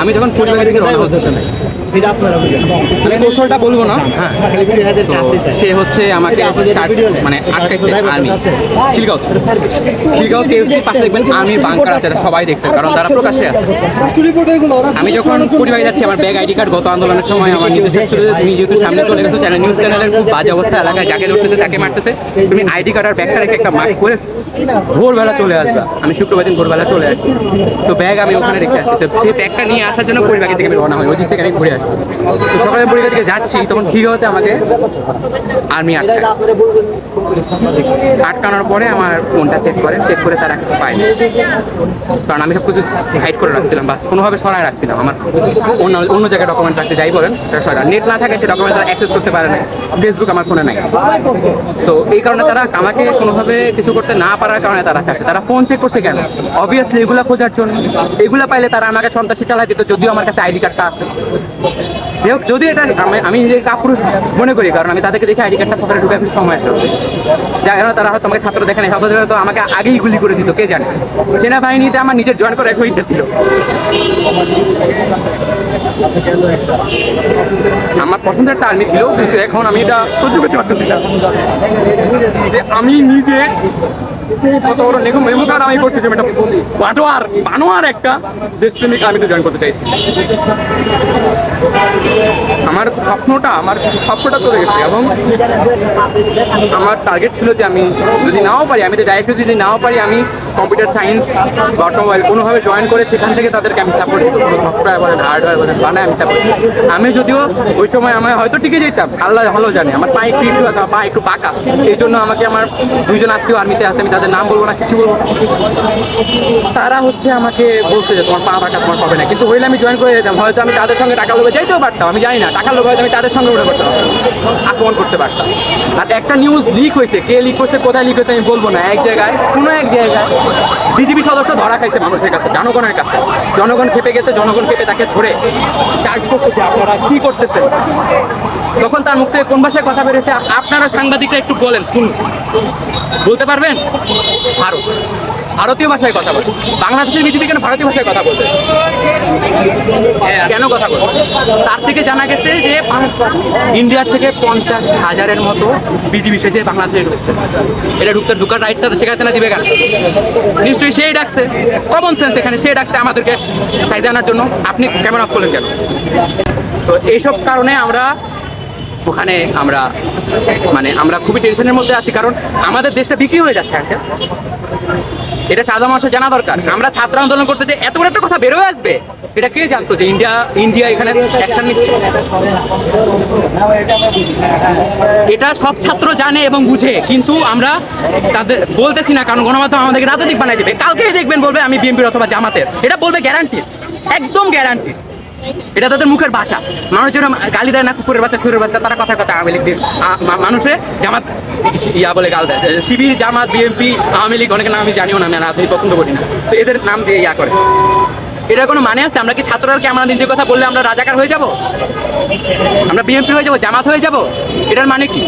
আমি যখন পরিবারের থেকে রওনা হচ্ছি এটা আপনারা বুঝেন। আমি কৌশলটা বলব না? হ্যাঁ তো কাছে সে হচ্ছে আমাকে মানে আটকাইছে আর্মি খিলগাঁও। খিলগাঁও কেএফসি পাশে দেখবেন আর্মি বাংকার আছে এটা সবাই দেখছে কারণ তারা প্রকাশ্যে আছে। আমি যখন পরিবারে যাচ্ছি আমার ব্যাগ আইডি কার্ড গত আন্দোলনের সময় আমার নির্দেশের ছিল তুমি যেহেতু সামনে চলে গেছো চ্যানেল নিউজ চ্যানেলের খুব বাজে অবস্থা এলাকায় যাকে ধরতেছে তাকে মারতেছে। তুমি আইডি কার্ড আর ব্যাগটা রেখে একটা মাস্ক পরে ভোরবেলা চলে আসবে। আমি শুক্রবার দিন ভোরবেলা চলে আসছি। তো ব্যাগ আমি ওখানে রেখে আসছি। তো সেই ব্যাগটা নিয়ে আসার জন্য পরিবারের থেকে আমি রওনা হই ওই দিক থেকে আমি ঘুরে আসছি। সকালে পরিবার থেকে যাচ্ছি, তখন ঠিক হতে আমাকে আর্মি আটকায়। আটকানোর পরে আমার ফোনটা চেক করে চেক করে তারা কিছু পায়নি। কারণ আমি সব কিছু হাইড করে রাখছিলাম বা কোনোভাবে সরায় রাখছিলাম আমার। অন্য অন্য জায়গায় ডকুমেন্ট রাখছে যাই বলেন নেট না থাকে, সে ডকুমেন্ট তারা অ্যাক্সেস করতে পারে না ফেসবুক আমার ফোনে নাই। তো এই কারণে তারা আমাকে কোনোভাবে কিছু করতে না পারার কারণে তারা চাচ্ছে তারা ফোন চেক করছে কেন? অবভিয়াসলি এগুলা খোঁজার জন্য। এগুলা পাইলে তারা আমাকে সন্ত্রাসী চালাই দিত, যদিও আমার কাছে আইডি কার্ডটা আছে। যাই যদি এটা আমি- আমি নিজেকে কাপুরুষ মনে করি কারণ আমি তাদেরকে দেখে আইডি কার্ডটা পকেটে ঢুকে সময়ের জন্য যাই হোক, তারা হয়তো আমাকে ছাত্র দেখে নাই হয়তো হয়তো আমাকে আগেই গুলি করে দিত কে জানে? সেনাবাহিনীতে আমার নিজের জয়েন করার একটা ইচ্ছা ছিল। আমার পছন্দের একটা আর্মি ছিল কিন্তু এখন আমি এটা সহ্য করতে পারতেছি না। যে আমি নিজে কত বড় নেগো মেমোকার আমি করছি যে বাটোয়ার বানোয়ার একটা দেশপ্রেমিক আর্মিতে জয়েন করতে চাইছি। Thank you. আমার স্বপ্নটা আমার স্বপ্নটা চলে গেছে এবং আমার টার্গেট ছিল যে আমি যদি নাও পারি, আমি তো ডাইরেক্ট যদি নাও পারি, আমি কম্পিউটার সায়েন্স বা অটোমোবাইল কোনোভাবে জয়েন করে সেখান থেকে তাদেরকে আমি সাপোর্ট দিত কোনো সফটওয়্যার বলেন হার্ডওয়্যার বলেন বানায় আমি সাপোর্ট আমি যদিও ওই সময় আমার হয়তো টিকে যেতাম, আল্লাহ ভালো জানে। আমার পা একটু ইস্যু আছে, আমার পা একটু পাকা এই জন্য আমাকে আমার দুইজন আত্মীয় আর্মিতে আছে, আমি তাদের নাম বলব না, কিছু বলব তারা হচ্ছে আমাকে বলছে তোমার পা পাকা তোমার পাবে না। কিন্তু হইলে আমি জয়েন করে যেতাম। হয়তো আমি তাদের সঙ্গে টাকা লোভে যাইতেও পারতাম, আমি জানি না টাকা লোক হয়তো আমি তাদের সঙ্গে উঠে পড়তাম আক্রমণ করতে পারতাম। আর একটা নিউজ লিক হয়েছে, কে লিক হয়েছে কোথায় লিক হয়েছে আমি বলব না, এক জায়গায়, কোনো এক জায়গায় বিজেপি সদস্য ধরা খাইছে মানুষের কাছে, জনগণের কাছে। জনগণ খেপে গেছে, জনগণ খেপে তাকে ধরে চার্জ করতেছে, আপনারা কি করতেছেন? তখন তার মুখ থেকে কোন ভাষায় কথা বেরিয়েছে? আপ- আপনারা সাংবাদিকরা একটু বলেন, শুনুন। বলতে পারবেন? ভারত। ভারতীয় ভাষায় কথা বলে। বাংলাদেশের বিজেপি কেন ভারতীয় ভাষায় কথা বলবে কেন কথা বলবে তার থেকে জানা গেছে যে ইন্ডিয়ার থেকে পঞ্চাশ হাজারের মতো বিজিবি সেজে বাংলাদেশে ঢুকছে। এটা ঢুকতে ঢুকার রাইটটা শেখ না দিবে কেন? নিশ্চয়ই সেই ডাকছে। কমন সেন্স এখানে, সেই ডাকছে আমাদেরকে সাইজে আনার জন্য। আপনি ক্যামেরা অফ করলেন কেন? তো এইসব কারণে আমরা ওখানে আমরা মানে আমরা খুবই টেনশনের মধ্যে আছি, কারণ আমাদের দেশটা বিক্রি হয়ে যাচ্ছে একটা এটা সাধারণ মানুষের জানা দরকার। আমরা ছাত্র আন্দোলন করতে যে এত বড় একটা কথা বেরোয় আসবে, এটা কে জানতো যে ইন্ডিয়া ইন্ডিয়া এখানে অ্যাকশন নিচ্ছে? এটা সব ছাত্র জানে এবং বুঝে, কিন্তু আমরা তাদের বলতেছি না, কারণ গণমাধ্যম আমাদেরকে রাজনৈতিক বানাই দেবে। কালকেই দেখবেন বলবে আমি বিএনপির অথবা জামাতের। এটা বলবে গ্যারান্টি একদম গ্যারান্টি এটা তাদের মুখের ভাষা। মানুষের গালি দেয় না, কুকুরের বাচ্চা সুরের বাচ্চা, তারা কথা কথা আওয়ামী লীগ মানুষে জামাত ইয়া বলে গাল দেয়। শিবির, জামাত, বিএনপি, আওয়ামী লীগ অনেকের নাম আমি জানিও না রাজনীতি পছন্দ করি না। তো এদের নাম দিয়ে ইয়া করে। এটা কোনো মানে আছে? আমরা কি ছাত্ররা কি আমরা নিজের কথা বললে আমরা রাজাকার হয়ে যাব? আমরা বিএনপি হয়ে যাব, জামাত হয়ে যাব? এটার মানে কি?